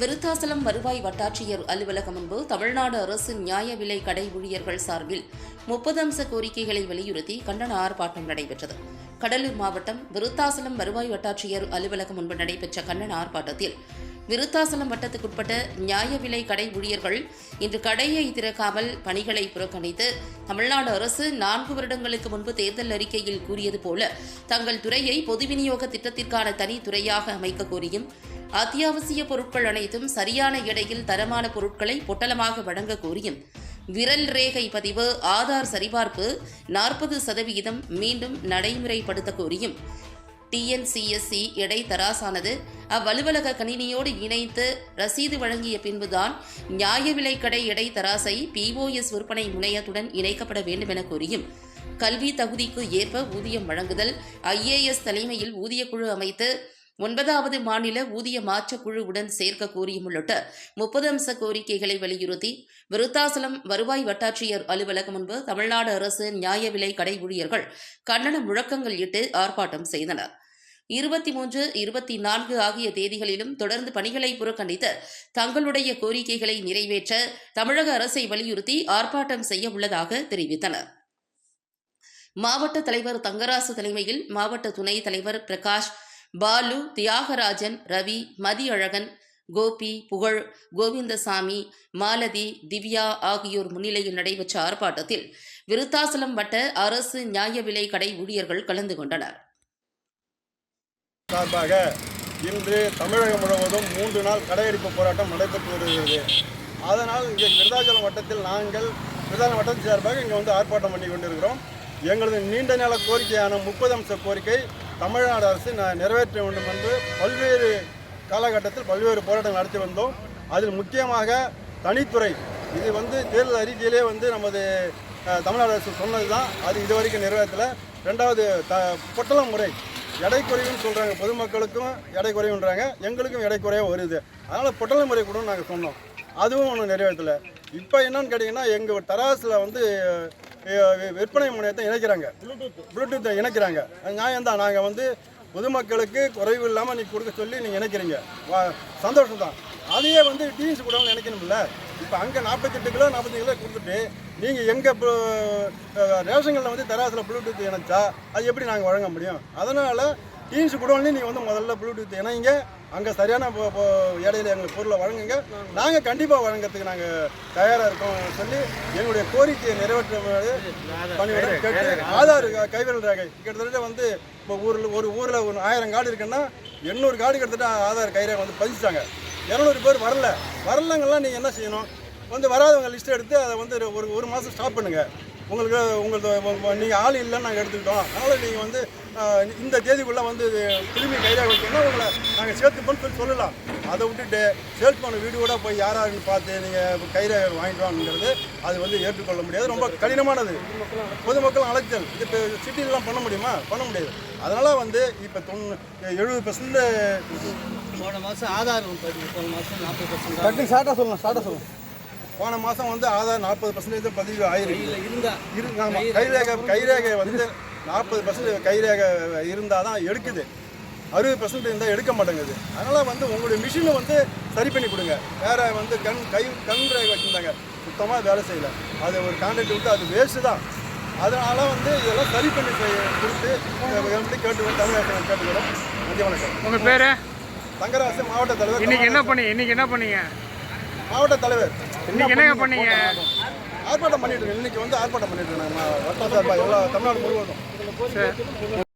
விருத்தாசலம் வருவாய் வட்டாட்சியர் அலுவலகம் முன்பு தமிழ்நாடு அரசின் நியாய விலை கடை ஊழியர்கள் சார்பில் முப்பது அம்ச கோரிக்கைகளை வலியுறுத்தி கண்டன ஆர்ப்பாட்டம் நடைபெற்றது. கடலூர் மாவட்டம் விருத்தாசலம் வருவாய் வட்டாட்சியர் அலுவலகம் முன்பு நடைபெற்ற கண்டன ஆர்ப்பாட்டத்தில் விருத்தாசலம் வட்டத்துக்குட்பட்ட நியாய விலை கடை ஊழியர்கள் இன்று கடையை திறக்காமல் பணிகளை புறக்கணித்து தமிழ்நாடு அரசு நான்கு வருடங்களுக்கு முன்பு தேர்தல் அறிக்கையில் கூறியது போல தங்கள் துறையை பொது விநியோக திட்டத்திற்கான தனி துறையாக அமைக்க கோரியும் அத்தியாவசிய பொருட்கள் அனைத்தும் சரியான எடையில் தரமான பொருட்களை பொட்டலமாக வழங்க கோரியும். விரல் ரேகை பதிவு ஆதார் சரிபார்ப்பு நாற்பது சதவிகிதம் மீண்டும் நடைமுறைப்படுத்த கோரியும். டிஎன்சிஎஸ்சி எடை தராசானது அவ்வலுவலக கணினியோடு இணைத்து ரசீது வழங்கிய பின்புதான் நியாய விலைக்கடை எடை தராசை பிஓஎஸ் விற்பனை முனையத்துடன் இணைக்கப்பட வேண்டும் என கூறியும். கல்வி தகுதிக்கு ஏற்ப ஊதியம் வழங்குதல் ஐஏஎஸ் தலைமையில் ஊதியக்குழு அமைத்து ஒன்பதாவது மாநில ஊதிய மாற்றக் குழுவுடன் சேர்க்க கோரியும் உள்ளிட்ட முப்பது அம்ச கோரிக்கைகளை வலியுறுத்தி விருத்தாசலம் வருவாய் வட்டாட்சியர் அலுவலகம் முன்பு தமிழ்நாடு அரசு நியாய விலை கடை ஊழியர்கள் கண்டன முழக்கங்கள் இட்டு ஆர்ப்பாட்டம் செய்தனர். இருபத்தி மூன்று இருபத்தி நான்கு ஆகிய தேதிகளிலும் தொடர்ந்து பணிகளை புறக்கணித்து தங்களுடைய கோரிக்கைகளை நிறைவேற்ற தமிழக அரசை வலியுறுத்தி ஆர்ப்பாட்டம் செய்ய உள்ளதாக தெரிவித்தனர். மாவட்ட தலைவர் தங்கராசு தலைமையில் மாவட்ட துணைத் தலைவர் பிரகாஷ் பாலு தியாகராஜன் ரவி மதியழகன் கோபி புகழ் கோவிந்தசாமி மாலதி திவ்யா ஆகியோர் முன்னிலையில் நடைபெற்ற ஆர்ப்பாட்டத்தில் விருத்தாசலம் வட்ட அரசு நியாய விலை கடை ஊழியர்கள் கலந்து கொண்டனர். சார்பாக இன்று தமிழகம் முழுவதும் மூன்று நாள் கடையெடுப்பு போராட்டம் நடைபெற்று வருகிறது. அதனால் இங்கே விருதாச்சலம் வட்டத்தில் நாங்கள் விருதாச்சலம் வட்டத்தின் சார்பாக இங்கே வந்து ஆர்ப்பாட்டம் பண்ணி கொண்டிருக்கிறோம். எங்களது நீண்ட நாள கோரிக்கையான முப்பது அம்ச கோரிக்கை தமிழ்நாடு அரசு நிறைவேற்ற வேண்டும் என்று பல்வேறு காலகட்டத்தில் பல்வேறு போராட்டங்கள் நடத்தி வந்தோம். அதில் முக்கியமாக தனித்துறை. இது வந்து தேர்தல் அறிக்கையிலே வந்து நமது தமிழ்நாடு அரசு சொன்னது தான் அது இதுவரைக்கும் நிறைவேற்றலை. ரெண்டாவது த பொட்டலம் முறை. எடை குறைவுன்னு சொல்கிறாங்க பொதுமக்களுக்கும் எடை குறைவுன்றாங்க. எங்களுக்கும் எடை குறைய வருது. அதனால் பொட்டல முறை கூட நாங்கள் சொன்னோம். அதுவும் ஒன்றும் நிறைவேற்றலை. இப்போ என்னன்னு கேட்டிங்கன்னா எங்கள் தராசில் வந்து விற்பனை முனையத்தை இணைக்கிறாங்க. ப்ளூடூத்தை இணைக்கிறாங்க. நியாயம் தான். நாங்கள் வந்து பொதுமக்களுக்கு குறைவு இல்லாமல் நீங்கள் கொடுக்க சொல்லி நீங்கள் இணைக்கிறீங்க. வா சந்தோஷம் தான் அதையே வந்து டிஎன்சி கூட நினைக்கணும்ல இப்போ அங்கே நாற்பத்தெட்டு கிலோ நாற்பத்தஞ்சு கிலோ கொடுத்துட்டு நீங்கள் எங்கள் ரேஷன்களில் வந்து தராசில் ப்ளூடூத் இணைச்சா அது எப்படி நாங்கள் வழங்க முடியும்? அதனால் டிஎன்சி குடோன்லேயும் நீங்கள் வந்து முதல்ல ப்ளூடூத் இணைங்க அங்கே சரியான இடையில எங்களுக்கு பொருளை வழங்குங்க. நாங்கள் கண்டிப்பாக வழங்குறதுக்கு நாங்கள் தயாராக இருக்கோம் சொல்லி எங்களுடைய கோரிக்கையை நிறைவேற்ற கேட்டு ஆதார் கைவிரல் ரேகை. கிட்டத்தட்ட வந்து இப்போ ஊரில் ஒரு ஊரில் ஒரு ஆயிரம் கார்டு இருக்குன்னா எண்ணூறு கார்டு கிட்டத்தட்ட ஆதார் கைரேகை வந்து பதிச்சிட்டாங்க. இரநூறு பேர் வரல. வரலங்கெல்லாம் நீங்கள் என்ன செய்யணும்? வந்து வராதவங்க லிஸ்ட் எடுத்து அதை வந்து ஒரு ஒரு மாதம் ஸ்டாப் பண்ணுங்கள் உங்களுக்கு உங்களுக்கு நீங்கள் ஆள் இல்லைன்னு நாங்கள் எடுத்துக்கிட்டோம். அதனால் நீங்கள் வந்து இந்த தேதிக்குள்ளே வந்து திரும்பி கைரேகை கொடுத்தோம்னா உங்களை நாங்கள் சேர்த்துப்போன்னு சொல்லி சொல்லலாம். அதை விட்டுட்டு சேல்ஸ்மேன் வீடியோட போய் யாராருன்னு பார்த்து நீங்கள் கைரேகை வாங்கிட்டு வாங்கிறது அது வந்து ஏற்றுக்கொள்ள முடியாது. ரொம்ப கடினமானது. பொதுமக்கள் அழைத்தல் இது இப்போ சிட்டிலலாம் பண்ண முடியுமா? பண்ண முடியாது. அதனால் வந்து இப்போ தொண்ணூ எழுபது பர்சன்ட் போன மாதம் ஆதார் பதிவு போன மாதம் நாற்பது பர்சன்ட் கட்டி ஷார்ட்டாக சொல்லணும் ஷார்ட்டாக சொல்லணும். போன மாதம் வந்து ஆதார் நாற்பது பர்சன்டேஜ் பதிவு ஆயிருக்கு. இல்லை இருந்தா. இரு ஆமாம் கைரேகை கைரேகை வந்து நாற்பது பர்சன்ட் கைரேகை இருந்தால் தான் எடுக்குது. அறுபது பர்சன்ட் இருந்தால் எடுக்க மாட்டேங்குது. அதனால் வந்து உங்களுடைய மிஷினை வந்து சரி பண்ணி கொடுங்க. வேற வந்து கண் கை கண் ரேகை வச்சுருந்தாங்க. சுத்தமாக வேலை செய்யலை. அது ஒரு கான்ட்ராக்ட் விட்டு அது வேஸ்ட்டு தான். அதனால் வந்து இதெல்லாம் சரி பண்ணி கொடுத்து எப்படி கேட்டு தமிழக கேட்டுக்கிறோம் நன்றி வணக்கம். உங்க பேரு? தங்கராசு மாவட்ட தலைவர் இன்னைக்கு என்ன பண்ணி இன்னைக்கு என்ன பண்ணீங்க? மாவட்ட தலைவர். என்னங்க பண்ணீங்க? ஆர்ப்பாட்டம் பண்ணிட்டு இருக்கேன் இன்னைக்கு வந்து ஆர்ப்பாட்டம் பண்ணிட்டு இருக்கேன் நம்ம வட்ட சார்பா எவ்வளோ தமிழ்நாடு முழுவதும்.